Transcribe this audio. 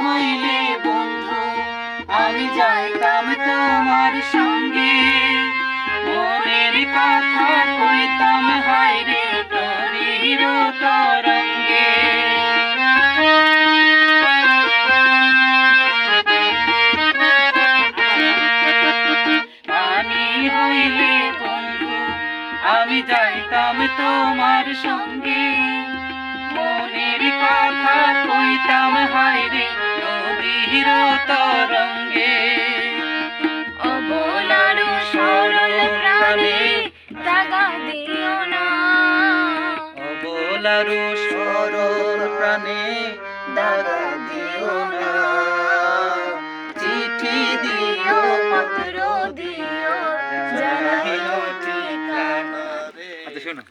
হইলে বন্ধু, আমি যাইতাম তোমার সঙ্গে। মনের কথা কইতাম হাইরে তনির তরঙ্গে। আমি যাইতাম তোমার সঙ্গে। মন তরঙ্গে। অবলার সরল প্রাণে দাগা দিও না। অবলারু সরল প্রাণে দাগা দিও না। চিঠি দিও পত্র দিও জানাইও ঠিকানা আচ্ছা শোনো।